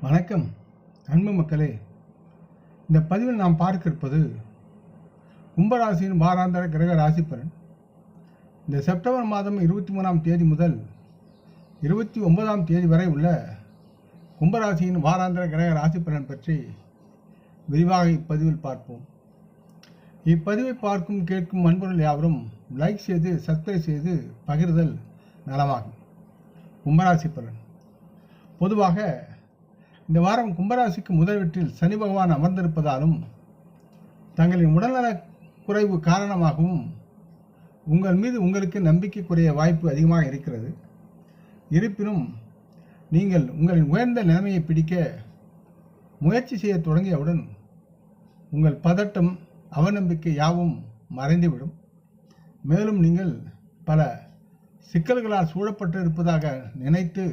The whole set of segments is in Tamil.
வணக்கம் அன்பு மக்களே. இந்த பதிவில் நாம் பார்க்க இருப்பது கும்பராசியின் வாராந்திர கிரக ராசி இந்த செப்டம்பர் மாதம் இருபத்தி மூணாம் தேதி முதல் இருபத்தி ஒன்பதாம் தேதி வரை உள்ள கும்பராசியின் வாராந்திர கிரக ராசி பற்றி விரிவாக இப்பதிவில் பார்ப்போம். இப்பதிவை பார்க்கும் கேட்கும் அன்பர்கள் யாவரும் லைக் செய்து சப்ஸ்கிரைப் செய்து பகிர்தல் நலமாகும். கும்பராசி பலன் பொதுவாக இந்த வாரம் கும்பராசிக்கு முதல் வீட்டில் சனி பகவான் அமர்ந்திருப்பதாலும் தங்களின் உடல்நலக் குறைவு காரணமாகவும் உங்கள் மீது உங்களுக்கு நம்பிக்கை குறைய வாய்ப்பு அதிகமாக இருக்கிறது. இருப்பினும் நீங்கள் உங்களின் உயர்ந்த நிலைமையை பிடிக்க முயற்சி செய்ய தொடங்கியவுடன் உங்கள் பதட்டம் அவநம்பிக்கை யாவும் மறைந்துவிடும். மேலும் நீங்கள் பல சிக்கல்களால் சூழப்பட்டு இருப்பதாக நினைத்து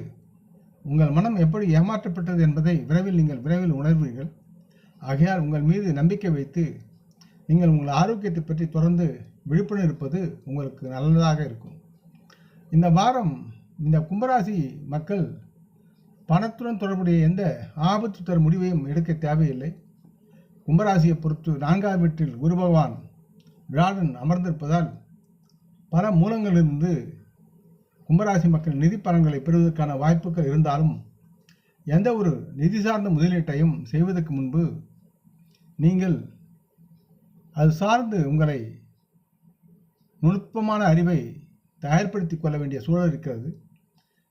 உங்கள் மனம் எப்படி ஏமாற்றப்பட்டது என்பதை விரைவில் நீங்கள் விரைவில் உணர்வீர்கள். ஆகையால் உங்கள் மீது நம்பிக்கை வைத்து நீங்கள் உங்கள் ஆரோக்கியத்தை பற்றி தொடர்ந்து விழிப்புணர்வு இருப்பது உங்களுக்கு நல்லதாக இருக்கும். இந்த வாரம் இந்த கும்பராசி மக்கள் பணத்துடன் தொடர்புடைய எந்த ஆபத்து தரும் முடிவையும் எடுக்க தேவையில்லை. கும்பராசியை பொறுத்து நான்காம் வீட்டில் குரு பகவான் வியாழன் அமர்ந்திருப்பதால் பல மூலங்களிலிருந்து கும்பராசி மக்கள் நிதி பலன்களை பெறுவதற்கான வாய்ப்புகள் இருந்தாலும் எந்த ஒரு நிதி சார்ந்த முதலீட்டையும் செய்வதற்கு முன்பு நீங்கள் அது சார்ந்து உங்களை நுட்பமான அறிவை தயார்படுத்தி கொள்ள வேண்டிய சூழல் இருக்கிறது.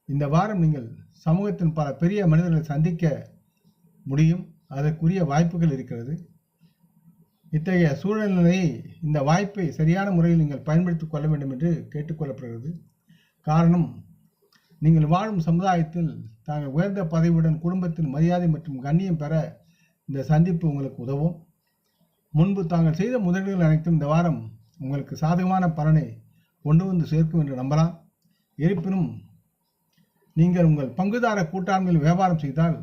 இந்த வாரம் நீங்கள் சமூகத்தின் பல பெரிய மனிதர்களை சந்திக்க முடியும். அதற்குரிய வாய்ப்புகள் இருக்கிறது. இத்தகைய சூழ்நிலையை இந்த வாய்ப்பை சரியான முறையில் நீங்கள் பயன்படுத்திக் கொள்ள வேண்டும் என்று கேட்டுக்கொள்ளப்படுகிறது காரணம் நீங்கள் வாழும் சமுதாயத்தில் தாங்கள் உயர்ந்த பதவியுடன் குடும்பத்தில் மரியாதை மற்றும் கண்ணியம் பெற இந்த சந்திப்பு உங்களுக்கு உதவும். முன்பு தாங்கள் செய்த முதலீடுகள் அனைத்தும் இந்த வாரம் உங்களுக்கு சாதகமான பலனை கொண்டு வந்து சேர்க்கும் என்று நம்பலாம். இருப்பினும் நீங்கள் உங்கள் பங்குதார கூட்டாண்மையில் வியாபாரம் செய்தால்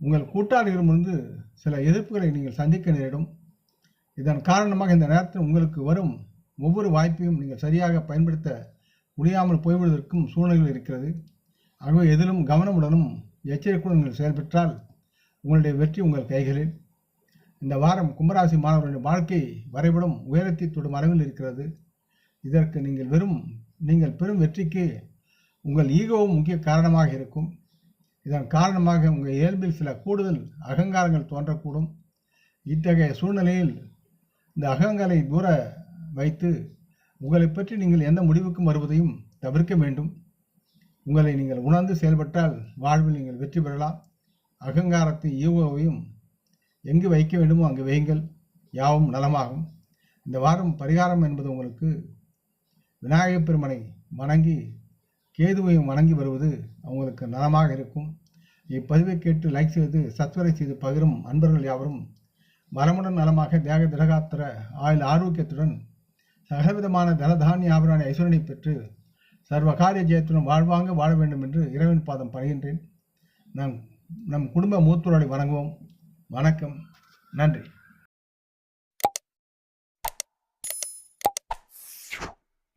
உங்கள் கூட்டாளிகளிடமிருந்து சில எதிர்ப்புகளை நீங்கள் சந்திக்க நேரிடும். இதன் காரணமாக இந்த நேரத்தில் உங்களுக்கு வரும் ஒவ்வொரு வாய்ப்பையும் நீங்கள் சரியாக பயன்படுத்த முடியாமல் போய்விடுவதற்கும் சூழ்நிலைகள் இருக்கிறது. ஆகவே எதிலும் கவனமுடனும் எச்சரிக்கையுடன் நீங்கள் செயல்பட்டால் உங்களுடைய வெற்றி உங்கள் கைகளில். இந்த வாரம் கும்பராசி மாணவர்களின் வாழ்க்கை வரைபடம் உயரத்தை தொடும் அளவில் இருக்கிறது. இதற்கு நீங்கள் வெறும் நீங்கள் பெரும் வெற்றிக்கு உங்கள் ஈகோவும் முக்கிய காரணமாக இருக்கும். இதன் காரணமாக உங்கள் இயல்பில் சில கூடுதல் அகங்காரங்கள் தோன்றக்கூடும். இத்தகைய சூழ்நிலையில் இந்த அகங்களை தூர வைத்து உங்களை பற்றி நீங்கள் எந்த முடிவுக்கும் வருவதையும் தவிர்க்க வேண்டும். உங்களை நீங்கள் உணர்ந்து செயல்பட்டால் வாழ்வில் நீங்கள் வெற்றி பெறலாம். அகங்காரத்தை ஈகோவையும் எங்கு வைக்க வேண்டுமோ அங்கு வையுங்கள். யாவும் நலமாகும். இந்த வாரம் பரிகாரம் என்பது உங்களுக்கு விநாயகப் பெருமனை வணங்கி கேதுவையும் வணங்கி வருவது அவங்களுக்கு நலமாக இருக்கும். இப்பதிவை கேட்டு லைக் செய்து சத்வரை செய்து பகிரும் அன்பர்கள் யாவரும் வளமுடன் நலமாக தேக திரகாத்திர ஆயுள் ஆரோக்கியத்துடன் சகலவிதமான தனதானிய ஆபரான ஐஸ்வரனை பெற்று சர்வ காரிய ஜெயத்துடன் வாழ்வாங்க வாழ வேண்டும் என்று இறைவன் பாதம் பணிகின்றேன். நம் நம் குடும்ப மூத்தோரை வணங்குவோம். வணக்கம். நன்றி.